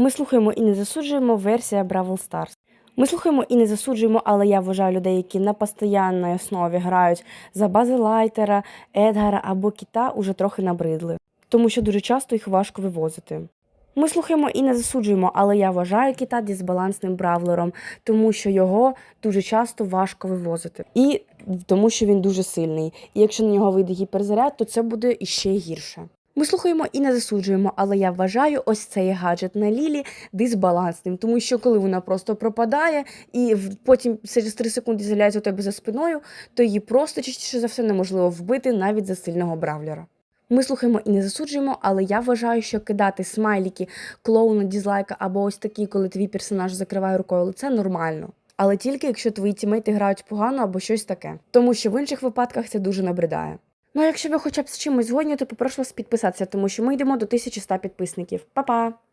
Ми слухаємо і не засуджуємо версія Бравл Stars. Ми слухаємо і не засуджуємо, але я вважаю людей, які на постійній основі грають за бази Лайтера, Едгара або Кіта, уже трохи набридли, тому що дуже часто їх важко вивозити. Ми слухаємо і не засуджуємо, але я вважаю кіта дисбалансним бравлером, тому що його дуже часто важко вивозити. І тому що він дуже сильний. І якщо на нього вийде гіперзаряд, то це буде іще гірше. Ми слухаємо і не засуджуємо, але я вважаю ось цей гаджет на Лілі дисбалансним, тому що коли вона просто пропадає і потім через 3 секунди з'являється у тебе за спиною, то її просто частіше за все неможливо вбити навіть за сильного бравлера. Ми слухаємо і не засуджуємо, але я вважаю, що кидати смайліки, клоуна, дізлайка або ось такі, коли твій персонаж закриває рукою лице, нормально. Але тільки якщо твої тімейти грають погано або щось таке, тому що в інших випадках це дуже набридає. Ну а якщо ви хоча б з чимось згодні, то попрошу вас підписатися, тому що ми йдемо до 1100 підписників. Па-па!